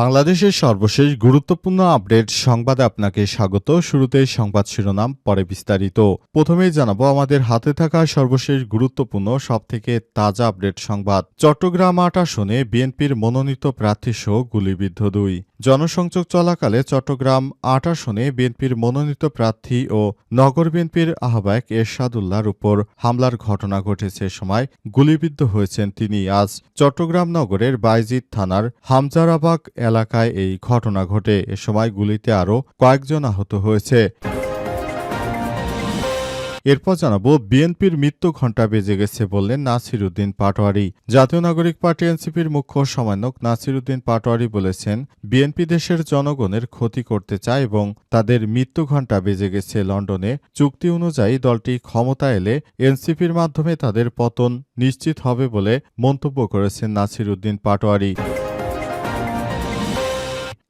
বাংলাদেশের সর্বশেষ গুরুত্বপূর্ণ আপডেট সংবাদে আপনাকে স্বাগত। শুরুতেই সংবাদ শিরোনাম, পরে বিস্তারিত। প্রথমেই জানাব, আমাদের হাতে থাকা সর্বশেষ গুরুত্বপূর্ণ, সবথেকে তাজা আপডেট সংবাদ। চট্টগ্রাম আট আসনে বিএনপির মনোনীত প্রার্থী সহ গুলিবিদ্ধ দুই। জনসংযোগ চলাকালে চট্টগ্রাম আট আসনে বিএনপির মনোনীত প্রার্থী ও নগর বিএনপির আহ্বায়ক এরশাদুল্লাহর উপর হামলার ঘটনা ঘটেছে সময় গুলিবিদ্ধ হয়েছেন তিনি। আজ চট্টগ্রাম নগরের বাইজিদ থানার হামজারাবাগ এলাকায় এই ঘটনা ঘটে। এ সময় গুলিতে আরও কয়েকজন আহত হয়েছে। এরপর জানাব, বিএনপির মৃত্যু ঘণ্টা বেজে গেছে বললেন নাসির উদ্দিন পাটোয়ারি। জাতীয় নাগরিক পার্টি এনসিপির মুখ্য সমন্বয়ক নাসির উদ্দিন পাটোয়ারি বলেছেন, বিএনপি দেশের জনগণের ক্ষতি করতে চায় এবং তাদের মৃত্যু ঘণ্টা বেজে গেছে লন্ডনে। চুক্তি অনুযায়ী দলটি ক্ষমতা এলে এনসিপির মাধ্যমে তাদের পতন নিশ্চিত হবে বলে মন্তব্য করেছেন নাসির উদ্দিন পাটোয়ারি।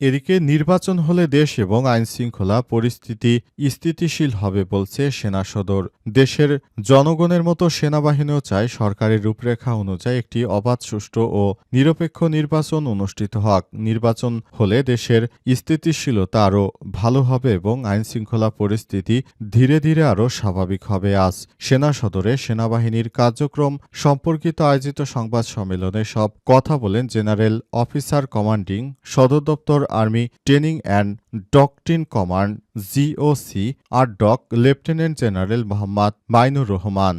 এদিকে নির্বাচন হলে দেশ এবং আইনশৃঙ্খলা পরিস্থিতি স্থিতিশীল হবে বলছে সেনা সদর। দেশের জনগণের মতো সেনাবাহিনীও চায় সরকারের রূপরেখা অনুযায়ী একটি অবাধ, সুষ্ঠু ও নিরপেক্ষ নির্বাচন অনুষ্ঠিত হক। নির্বাচন হলে দেশের স্থিতিশীলতা আরও ভালো হবে এবং আইনশৃঙ্খলা পরিস্থিতি ধীরে ধীরে আরও স্বাভাবিক হবে। আজ সেনা সদরে সেনাবাহিনীর কার্যক্রম সম্পর্কিত আয়োজিত সংবাদ সম্মেলনে সব কথা বলেন জেনারেল অফিসার কমান্ডিং সদর দপ্তর army training and doctrine command GOC ARTDOC lieutenant general Mohammad Mainur Rahman.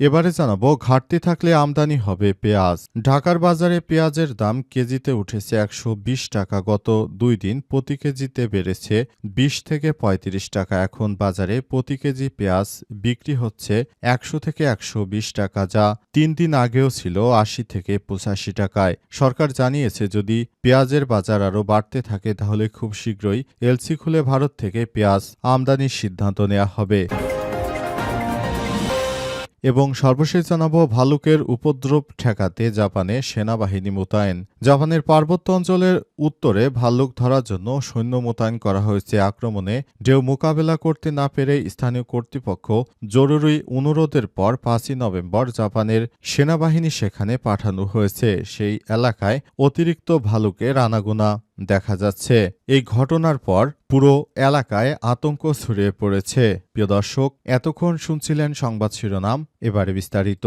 এবারে জানাব, ঘাটতি থাকলে আমদানি হবে পেঁয়াজ। ঢাকার বাজারে পেঁয়াজের দাম কেজিতে উঠেছে একশো বিশ টাকা। গত দুই দিন প্রতি কেজিতে বেড়েছে বিশ থেকে পঁয়ত্রিশ টাকা। এখন বাজারে প্রতি কেজি পেঁয়াজ বিক্রি হচ্ছে একশো থেকে একশো বিশ টাকা, যা তিন দিন আগেও ছিল আশি থেকে পঁচাশি টাকায়। সরকার জানিয়েছে, যদি পেঁয়াজের বাজার আরও বাড়তে থাকে, তাহলে খুব শীঘ্রই এলসি খুলে ভারত থেকে পেঁয়াজ আমদানির সিদ্ধান্ত নেওয়া হবে। এবং সর্বশেষ জানাব ভালুকের উপদ্রব ঠেকাতে জাপানে সেনাবাহিনী মোতায়েন। জাপানের পার্বত্য অঞ্চলের উত্তরে ভাল্লুক ধরার জন্য সৈন্য মোতায়েন করা হয়েছে আক্রমণে। ঢেউ মোকাবেলা করতে না পেরে স্থানীয় কর্তৃপক্ষ জরুরি অনুরোধের পর পাঁচই নভেম্বর জাপানের সেনাবাহিনী সেখানে পাঠানো হয়েছে। সেই এলাকায় অতিরিক্ত ভালুকের আনাগোনা দেখা যাচ্ছে। এই ঘটনার পর পুরো এলাকায় আতঙ্ক ছড়িয়ে পড়েছে। প্রিয় দর্শক, এতক্ষণ শুনছিলেন সংবাদ শিরোনাম, এবারে বিস্তারিত।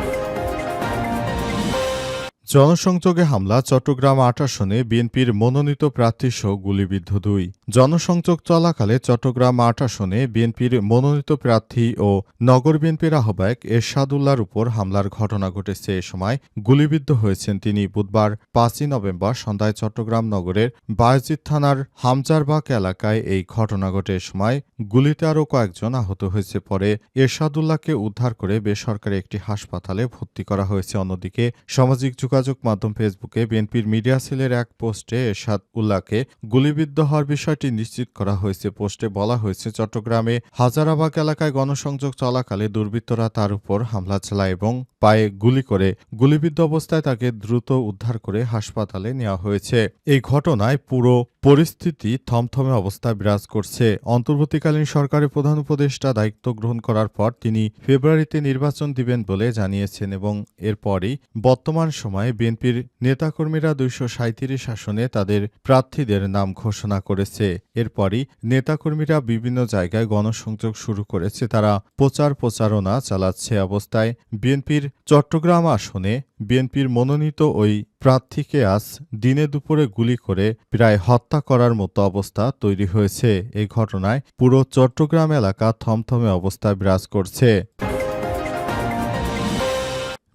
জনসংযোগে হামলা, চট্টগ্রাম আট আসনে বিএনপির মনোনীত প্রার্থী সহ গুলিবিদ্ধ দুই। জনসংযোগ চলাকালে চট্টগ্রাম আট আসনে বিএনপির মনোনীত প্রার্থী ও নগর বিএনপির আহ্বায়ক এরশাদুল্লার উপর হামলার ঘটনা ঘটেছে। এ সময় গুলিবিদ্ধ হয়েছেন তিনি বুধবার পাঁচই নভেম্বর সন্ধ্যায় চট্টগ্রাম নগরের বায়জিৎ থানার হামজারবাগ এলাকায় এই ঘটনা ঘটে। সময় গুলিতে আরও কয়েকজন আহত হয়েছে। পরে এরশাদুল্লাহকে উদ্ধার করে বেসরকারি একটি হাসপাতালে ভর্তি করা হয়েছে। অন্যদিকে সামাজিক যোগাযোগ মাধ্যম ফেসবুকে বিএনপির মিডিয়া সেলের এক পোস্টে এরশাদ উল্লাহকে গুলিবিদ্ধ হওয়ার বিষয়টি নিশ্চিত করা হয়েছে। পোস্টে বলা হয়েছে, চট্টগ্রামে হাজারাবাগ এলাকায় গণসংযোগ চলাকালে দুর্বৃত্তরা তার উপর হামলা চালায় এবং পায়ে গুলি করে। গুলিবিদ্ধ অবস্থায় তাকে দ্রুত উদ্ধার করে হাসপাতালে নেওয়া হয়েছে। এই ঘটনায় পুরো পরিস্থিতি থমথমে অবস্থা বিরাজ করছে। অন্তর্বর্তীকালীন সরকারের প্রধান উপদেষ্টা দায়িত্ব গ্রহণ করার পর তিনি ফেব্রুয়ারিতে নির্বাচন দিবেন বলে জানিয়েছেন এবং এরপরই বর্তমান সময়ে বিএনপির নেতাকর্মীরা দুইশো সাঁত্রিশ আসনে তাদের প্রার্থীদের নাম ঘোষণা করেছে। এরপরই নেতাকর্মীরা বিভিন্ন জায়গায় গণসংযোগ শুরু করেছে। তারা প্রচার প্রচারণা চালাচ্ছে অবস্থায়। বিএনপির চট্টগ্রাম আসনে বিএনপির মনোনীত ওই প্রার্থীকে আজ দিনে দুপুরে গুলি করে প্রায় হত্যা করার মতো অবস্থা তৈরি হয়েছে। এই ঘটনায় পুরো চট্টগ্রাম এলাকা থমথমে অবস্থায় বিরাজ করছে।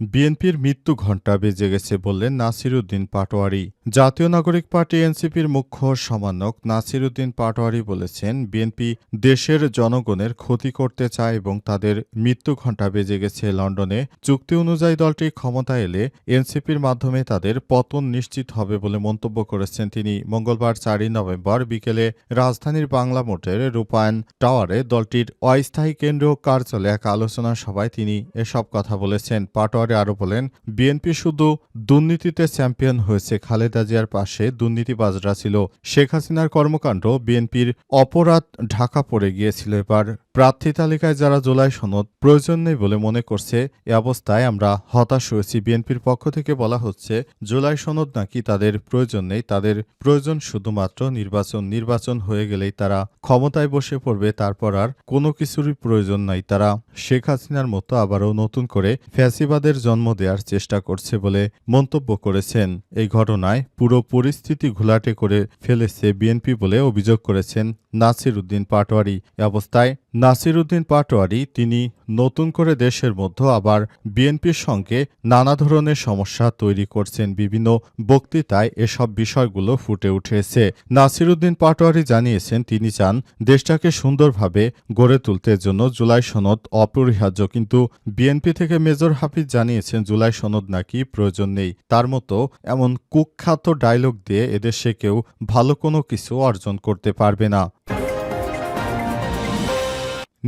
বিএনপির মৃত্যু ঘণ্টা বেজে গেছে বললেন নাসিরুদ্দিন পাটোয়ারি। জাতীয় নাগরিক পার্টি এনসিপির মুখ্য সমন্বয়ক নাসিরুদ্দিন পাটোয়ারি বলেছেন, বিএনপি দেশের জনগণের ক্ষতি করতে চায় এবং তাদের মৃত্যু ঘণ্টা বেজে গেছে লন্ডনে। চুক্তি অনুযায়ী দলটি ক্ষমতা এলে এনসিপির মাধ্যমে তাদের পতন নিশ্চিত হবে বলে মন্তব্য করেছেন তিনি। মঙ্গলবার চারই নভেম্বর বিকেলে রাজধানীর বাংলা মোটের রূপায়ণ টাওয়ারে দলটির অস্থায়ী কেন্দ্রীয় কার্যালয়ে এক আলোচনা সভায় তিনি এসব কথা বলেছেন। পাটোয়ারি আরও বলেন, বিএনপি শুধু দুর্নীতিতে চ্যাম্পিয়ন হয়েছে খালেদা জিয়ার পাশে দুর্নীতিবাজরা ছিল। শেখ হাসিনার কর্মকাণ্ড বিএনপির অপরাধ ঢাকা পড়ে গিয়েছিল এবার। প্রার্থী তালিকায় যারা জুলাই সনদ প্রয়োজন নেই বলে মনে করছে, এ অবস্থায় আমরা হতাশ হয়েছি। বিএনপির পক্ষ থেকে বলা হচ্ছে, জুলাই সনদ নাকি তাদের প্রয়োজন নেই। তাদের প্রয়োজন শুধুমাত্র নির্বাচন। নির্বাচন হয়ে গেলেই তারা ক্ষমতায় বসে পড়বে, তারপর আর কোনো কিছুরই প্রয়োজন নাই। তারা শেখ হাসিনার মতো আবারও নতুন করে ফ্যাসিবাদের জন্ম দেওয়ার চেষ্টা করছে বলে মন্তব্য করেছেন। এই ঘটনায় পুরো পরিস্থিতি ঘোলাটে করে ফেলেছে বিএনপি বলে অভিযোগ করেছেন নাসির উদ্দিন পাটোয়ারি অবস্থায় নাসির উদ্দিন পাটোয়ারি, তিনি নতুন করে দেশের মধ্যে আবার বিএনপির সঙ্গে নানা ধরনের সমস্যা তৈরি করছেন, বিভিন্ন বক্তৃতায় এসব বিষয়গুলো ফুটে উঠেছে। নাসির উদ্দিন পাটোয়ারি জানিয়েছেন, তিনি চান দেশটাকে সুন্দরভাবে গড়ে তুলতে জন্য জুলাই সনদ অপরিহার্য, কিন্তু বিএনপি থেকে মেজর হাফিজ জানিয়েছেন, জুলাই সনদ নাকি প্রয়োজন নেই। তার মতো এমন কুখ্যাত ডায়লগ দিয়ে এদেশে কেউ ভালো কোনো কিছু অর্জন করতে পারবে না।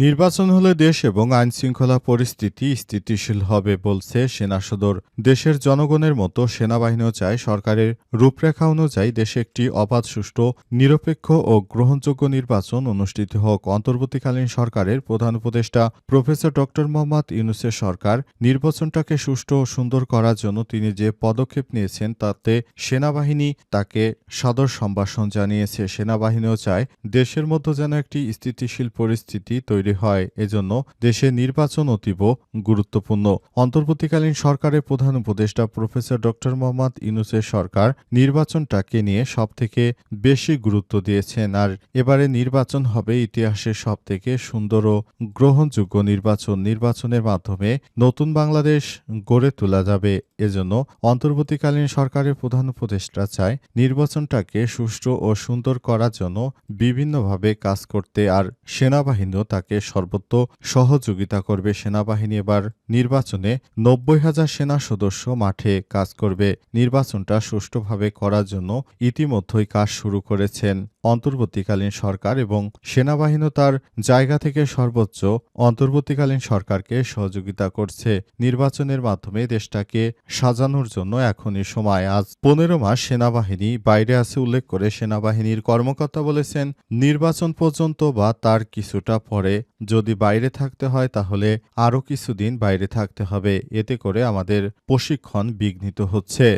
নির্বাচন হলে দেশ এবং আইনশৃঙ্খলা পরিস্থিতি স্থিতিশীল হবে বলছে সেনা সদর। দেশের জনগণের মতো সেনাবাহিনীও চায় সরকারের রূপরেখা অনুযায়ী দেশে একটি অবাধ, সুষ্ঠু, নিরপেক্ষ ও গ্রহণযোগ্য নির্বাচন অনুষ্ঠিত হোক। অন্তর্বর্তীকালীন সরকারের প্রধান উপদেষ্টা প্রফেসর ড. মোহাম্মদ ইউনুসের সরকার নির্বাচনটাকে সুষ্ঠু ও সুন্দর করার জন্য তিনি যে পদক্ষেপ নিয়েছেন তাতে সেনাবাহিনী তাকে সাদর সম্ভাষণ জানিয়েছে। সেনাবাহিনীও চায় দেশের মধ্যে যেন একটি স্থিতিশীল পরিস্থিতি তৈরি হয়। এজন্য দেশে নির্বাচন অতীব গুরুত্বপূর্ণ। অন্তর্বর্তীকালীন সরকারের প্রধান উপদেষ্টা প্রফেসর ড. মোহাম্মদ ইউনুসের সরকার নির্বাচনটাকে নিয়ে সবথেকে বেশি গুরুত্ব দিয়েছেন। আর এবারে নির্বাচন হবে ইতিহাসের সবথেকে সুন্দর ও গ্রহণযোগ্য নির্বাচন। নির্বাচনের মাধ্যমে নতুন বাংলাদেশ গড়ে তোলা যাবে। এজন্য অন্তর্বর্তীকালীন সরকারের প্রধান উপদেষ্টা চায় নির্বাচনটাকে সুষ্ঠু ও সুন্দর করার জন্য বিভিন্নভাবে কাজ করতে। আর সেনাবাহিনীও তাকে সর্বত্র সহযোগিতা করবে সেনাবাহিনী এবার নির্বাচনে নব্বই হাজার সেনা সদস্য মাঠে কাজ করবে। নির্বাচনটা সুষ্ঠুভাবে করার জন্য ইতিমধ্যেই কাজ শুরু করেছেন অন্তর্বর্তীকালীন সরকার এবং সেনাবাহিনীও তার জায়গা থেকে সর্বোচ্চ অন্তর্বর্তীকালীন সরকারকে সহযোগিতা করছে। নির্বাচনের মাধ্যমে দেশটাকে সাজানোর জন্য এখনই সময়। আজ পনেরো মাস সেনাবাহিনী বাইরে আছে উল্লেখ করে সেনাবাহিনীর কর্মকর্তা বলেছেন, নির্বাচন পর্যন্ত বা তার কিছুটা পরে যদি বাইরে থাকতে হয় তাহলে আরও কিছুদিন বাইরে থাকতে হবে। এতে করে আমাদের প্রশিক্ষণ বিঘ্নিত হচ্ছে।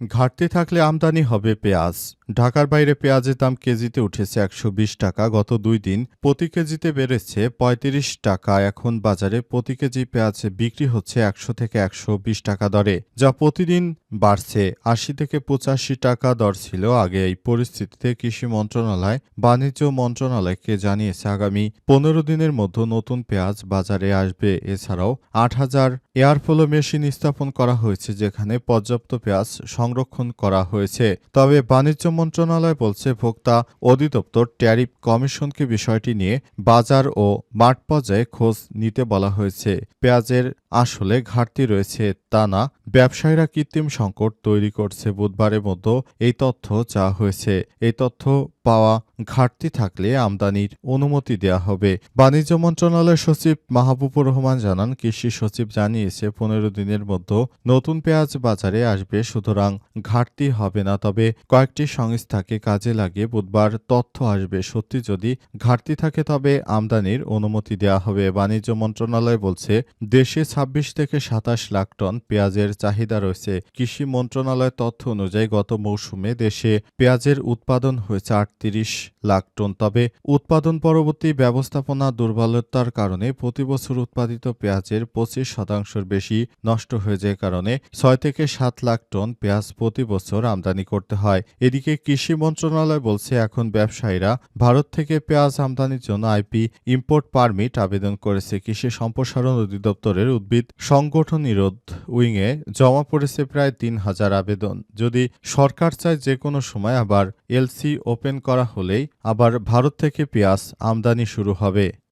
ঘাটতি থাকলে আমদানি হবে পেঁয়াজ। ঢাকার বাইরে পেঁয়াজের দাম কেজিতে উঠেছে একশো বিশ টাকা। গত দুই দিন প্রতি কেজিতে বেড়েছে পঁয়ত্রিশ টাকা। এখন বাজারে প্রতি কেজি পেঁয়াজ বিক্রি হচ্ছে একশো থেকে একশো বিশ টাকা দরে, যা প্রতিদিন বাড়ছে। আশি থেকে পঁচাশি টাকা দর ছিল আগে। এই পরিস্থিতিতে কৃষি মন্ত্রণালয়, বাণিজ্য মন্ত্রণালয়কে জানিয়েছে আগামী পনেরো দিনের মধ্যে নতুন পেঁয়াজ বাজারে আসবে। এছাড়াও আট হাজার এয়ারফ্লো মেশিন স্থাপন করা হয়েছে, যেখানে পর্যাপ্ত পেঁয়াজ সংরক্ষণ করা হয়েছে। তবে বাণিজ্য মন্ত্রণালয় বলছে, ভোক্তা অধিদপ্তর, ট্যারিফ কমিশনকে বিষয়টি নিয়ে বাজার ও মাঠ পর্যায়ে খোঁজ নিতে বলা হয়েছে। পেঁয়াজের আসলে ঘাটতি রয়েছে তা না, ব্যবসায়ীরা কৃত্রিম সংকট তৈরি করছে। বুধবারের মধ্যে এই তথ্য যা হয়েছে, এই তথ্য পাওয়া ঘাটতি থাকলে আমদানির অনুমতি দেওয়া হবে। বাণিজ্য মন্ত্রণালয়ের সচিব মাহবুবুর রহমান জানান, কৃষি সচিব জানিয়েছে, পনেরো দিনের মধ্যে নতুন পেঁয়াজ বাজারে আসবে। সুতরাং ঘাটতি হবে না, তবে কয়েকটি সংস্থাকে কাজে লাগিয়ে বুধবার তথ্য আসবে। সত্যি যদি ঘাটতি থাকে, তবে আমদানির অনুমতি দেওয়া হবে। বাণিজ্য মন্ত্রণালয় বলছে, দেশে ছাব্বিশ থেকে সাতাশ লাখ টন পেঁয়াজের চাহিদা রয়েছে। কৃষি মন্ত্রণালয়ের তথ্য অনুযায়ী, গত মৌসুমে দেশে পেঁয়াজের উৎপাদন হয়েছে আটত্রিশ লাখ টন। তবে উৎপাদন পরবর্তী ব্যবস্থাপনা দুর্বলতার কারণে প্রতি বছর উৎপাদিত পেঁয়াজের পঁচিশ শতাংশের বেশি নষ্ট হয়ে যায় কারণে ছয় থেকে সাত লাখ টন পেঁয়াজ প্রতি বছর আমদানি করতে হয়। এদিকে কৃষি মন্ত্রণালয় বলছে, এখন ব্যবসায়ীরা ভারত থেকে পেঁয়াজ আমদানির জন্য আইপি ইম্পোর্ট পারমিট আবেদন করেছে। কৃষি সম্প্রসারণ অধিদপ্তরের উদ্ভিদ সংগঠন নিরোধ উইংয়ে জমা পড়েছে প্রায় তিন হাজার আবেদন। যদি সরকার চায় যে কোনো সময় আবার এলসি ওপেন করা হলেই আবার ভারত থেকে পেঁয়াজ আমদানি শুরু হবে।